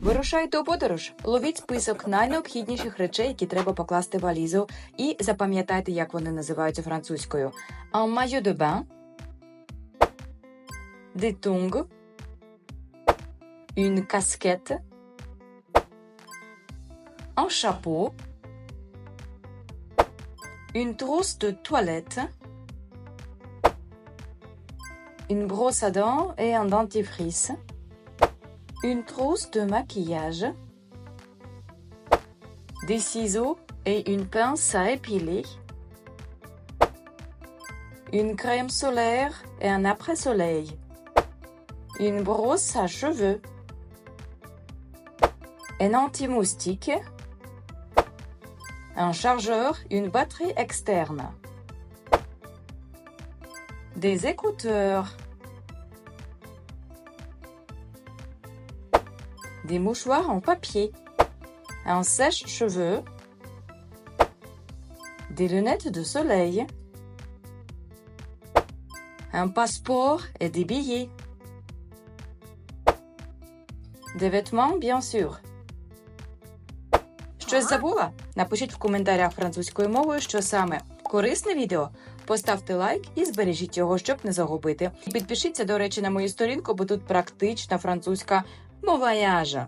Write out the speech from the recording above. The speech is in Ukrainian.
Вирушайте у подорож, ловіть список найнеобхідніших речей, які треба покласти в валізу, і запам'ятайте, як вони називаються французькою: un maillot de bain, des tongs, une casquette, un chapeau, une trousse de toilette, une brosse à dents et un dentifrice, une trousse de maquillage, des ciseaux et une pince à épiler, une crème solaire et un après-soleil, une brosse à cheveux, un anti-moustique, un chargeur, une batterie externe, des écouteurs, des mouchoirs en papier, un sèche-cheveux, des lunettes de soleil, un passeport et des billets, des vêtements bien sûr. Щось забула? Напишіть в коментарях французькою мовою, що саме корисне відео. Поставте лайк і збережіть його, щоб не загубити. Підпишіться, до речі, на мою сторінку, бо тут практична французька Bon voyage!